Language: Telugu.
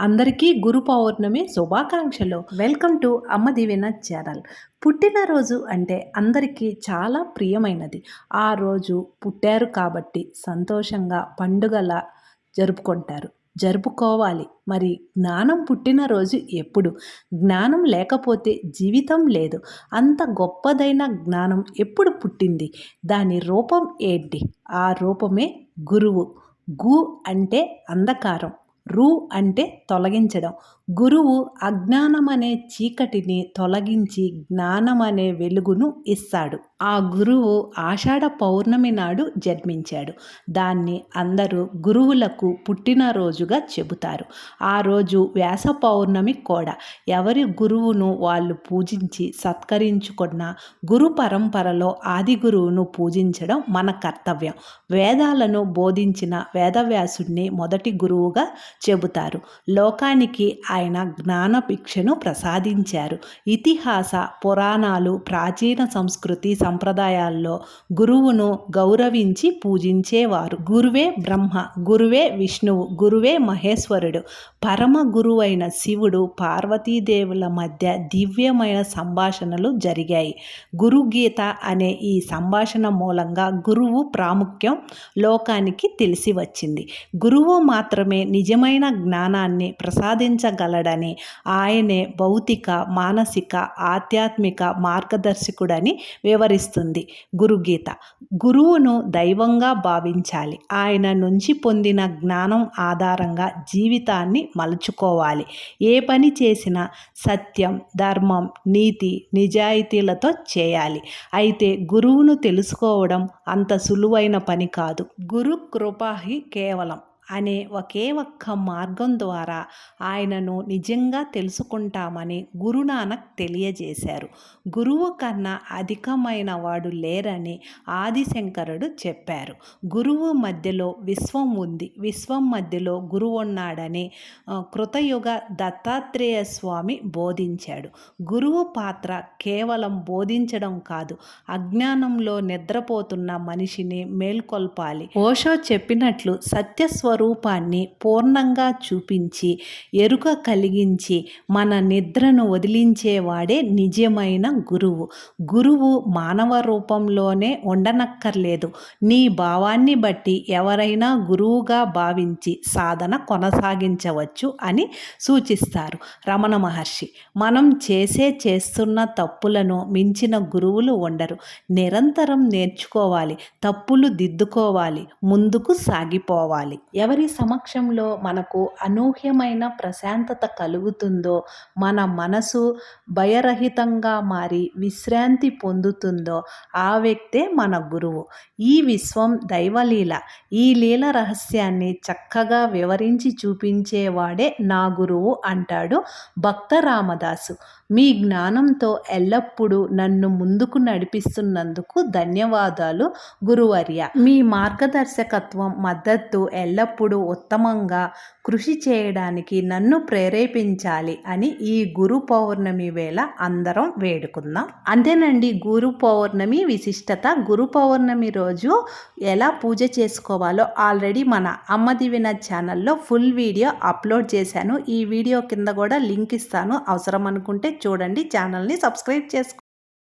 అందరికీ గురు పౌర్ణమి శుభాకాంక్షలు. వెల్కమ్ టు అమ్మ దివెన ఛానల్ పుట్టినరోజు అంటే అందరికీ చాలా ప్రియమైనది. ఆ రోజు పుట్టారు కాబట్టి సంతోషంగా పండుగలా జరుపుకుంటారు. జరుపుకోవాలి. మరి జ్ఞానం పుట్టినరోజు ఎప్పుడు? జ్ఞానం లేకపోతే జీవితం లేదు. అంత గొప్పదైన జ్ఞానం ఎప్పుడు పుట్టింది? దాని రూపం ఏంటి? ఆ రూపమే గురువు. గు అంటే అంధకారం. రు అంటే తొలగించడం. గురువు అజ్ఞానం అనే చీకటిని తొలగించి జ్ఞానం అనే వెలుగును ఇస్తాడు. ఆ గురువు ఆషాఢ పౌర్ణమి నాడు జన్మించాడు. దాన్ని అందరూ గురువులకు పుట్టినరోజుగా చెబుతారు. ఆ రోజు వ్యాస పౌర్ణమి కూడా. ఎవరి గురువును వాళ్ళు పూజించి సత్కరించుకున్న గురు పరంపరలో ఆది గురువును పూజించడం మన కర్తవ్యం. వేదాలను బోధించిన వేదవ్యాసుడిని మొదటి గురువుగా చెబుతారు. లోకానికి ఆయన జ్ఞానభిక్షను ప్రసాదించారు. ఇతిహాస పురాణాలు ప్రాచీన సంస్కృతి సంప్రదాయాల్లో గురువును గౌరవించి పూజించేవారు. గురువే బ్రహ్మ గురువే విష్ణువు గురువే మహేశ్వరుడు. పరమ గురువైన శివుడు పార్వతీదేవుల మధ్య దివ్యమైన సంభాషణలు జరిగాయి. గురుగీత అనే ఈ సంభాషణ మూలంగా గురువు ప్రాముఖ్యం లోకానికి తెలిసి వచ్చింది గురువు మాత్రమే నిజమైన జ్ఞానాన్ని కలడని ఆయనే భౌతిక మానసిక ఆధ్యాత్మిక మార్గదర్శకుడని వివరిస్తుంది గురుగీత. గురువును దైవంగా భావించాలి. ఆయన నుంచి పొందిన జ్ఞానం ఆధారంగా జీవితాన్ని మలుచుకోవాలి. ఏ పని చేసినా సత్యం ధర్మం నీతి నిజాయితీలతో చేయాలి. అయితే గురువును తెలుసుకోవడం అంత సులువైన పని కాదు. గురు కృపాహి కేవలం అనే ఒకే ఒక్క మార్గం ద్వారా ఆయనను నిజంగా తెలుసుకుంటామని గురునానక్ తెలియజేశారు. గురువు కన్నా అధికమైన వాడు లేరని ఆదిశంకరుడు చెప్పారు. గురువు మధ్యలో విశ్వం ఉంది. విశ్వం మధ్యలో గురువు ఉన్నాడని కృతయుగ దత్తాత్రేయ స్వామి బోధించాడు. గురువు పాత్ర కేవలం బోధించడం కాదు అజ్ఞానంలో నిద్రపోతున్న మనిషిని మేల్కొల్పాలి. ఓషో చెప్పినట్లు సత్యస్వ స్వరూపాన్ని పూర్ణంగా చూపించి ఎరుక కలిగించి మన నిద్రను వదిలించేవాడే నిజమైన గురువు. గురువు మానవ రూపంలోనే ఉండనక్కర్లేదు. నీ భావాన్ని బట్టి ఎవరైనా గురువుగా భావించి సాధన కొనసాగించవచ్చు అని సూచిస్తారు రమణ మహర్షి. మనం చేసే చేస్తున్న తప్పులను మించిన గురువులు ఉండరు. నిరంతరం నేర్చుకోవాలి తప్పులు దిద్దుకోవాలి ముందుకు సాగిపోవాలి. ఎవరి సమక్షంలో మనకు అనూహ్యమైన ప్రశాంతత కలుగుతుందో మన మనసు భయరహితంగా మారి విశ్రాంతి పొందుతుందో ఆ వ్యక్తే మన గురువు. ఈ విశ్వం దైవలీల. ఈ లీల రహస్యాన్ని చక్కగా వివరించి చూపించేవాడే నా గురువు అంటాడు భక్త రామదాసు మీ జ్ఞానంతో ఎల్లప్పుడూ నన్ను ముందుకు నడిపిస్తున్నందుకు ధన్యవాదాలు గురువర్య. మీ మార్గదర్శకత్వం మద్దతు ఎల్లప్పుడూ ఉత్తమంగా కృషి చేయడానికి నన్ను ప్రేరేపించాలి అని ఈ గురు పౌర్ణమి వేళ అందరం వేడుకుందాం. అంతేనండి గురు పౌర్ణమి విశిష్టత. గురు పౌర్ణమి రోజు ఎలా పూజ చేసుకోవాలో ఆల్రెడీ మన అమ్మ దివిన ఛానల్లో ఫుల్ వీడియో అప్లోడ్ చేశాను. ఈ వీడియో కింద కూడా లింక్ ఇస్తాను. అవసరం అనుకుంటే చూడండి ఛానల్ని సబ్స్క్రైబ్ చేసుకో